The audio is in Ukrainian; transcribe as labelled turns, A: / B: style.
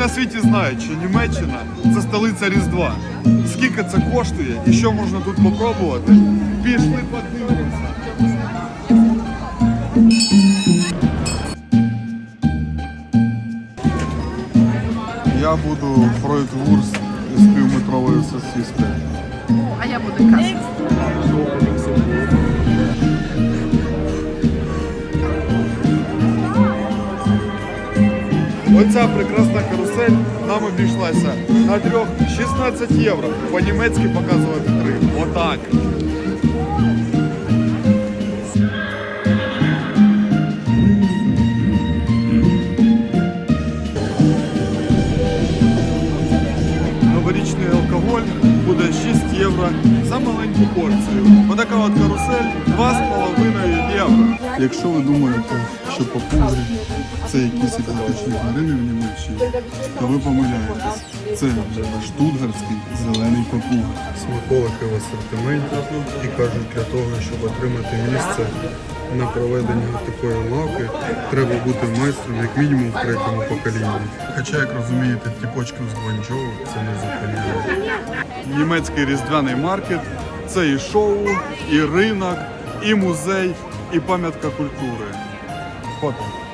A: на світі знають, що Німеччина це столиця Різдва. Скільки це коштує і що можна тут попробувати? Пішли подивимося. Я буду фройдвурст з півметровою сосискою.
B: А я буду каст.
A: Оця прекрасна карусель нам обійшлася на трьох 16 євро. По-німецьки показувати три. Отак. Новорічний алкоголь буде 6 євро за маленьку порцію. Отака от карусель 2,5 євро. Якщо ви думаєте, що папуги це якісь екзотичні тварини в Німеччині, то ви помиляєтесь. Це штутгарський зелений папуг. Смаколики в асортименті і кажуть, для того, щоб отримати місце на проведення такої лавки, треба бути майстром як мінімум в третьому поколінні. Хоча, як розумієте, ті почки з Гванчжоу це не зупиняє. Німецький різдвяний маркет це і шоу, і ринок, і музей, і пам'ятка культури. Фото.